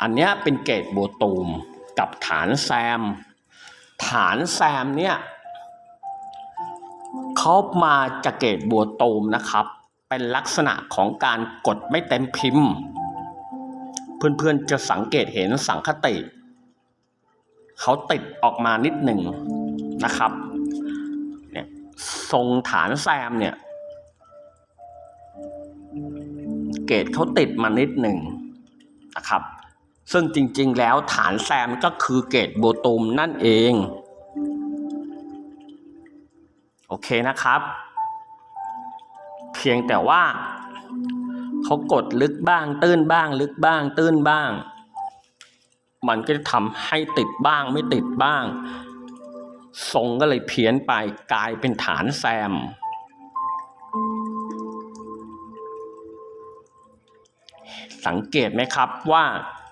อันนี้เป็นเกรดบัวตูมกับฐานแซม ฐานแซมเนี่ยเขามาจากเกรดบัวตูมนะครับ เป็นลักษณะของการกดไม่เต็มพิมพ์ เพื่อนๆจะสังเกตเห็นสังคติ เขาติดออกมานิดหนึ่งนะครับเนี่ยทรงฐานแซมเนี่ย เกรดเขาติดมานิดหนึ่งนะครับ ซึ่งจริงๆ แล้วฐานแซมก็คือเกรดโบตูมนั่นเอง โอเคนะครับ เพียงแต่ว่าเขากดลึกบ้าง ตื้นบ้าง ลึกบ้าง ตื้นบ้าง มันก็จะทำให้ติดบ้างไม่ติดบ้าง ทรงก็เลยเพี้ยนไปกลายเป็นฐานแซมสังเกตไหมครับว่า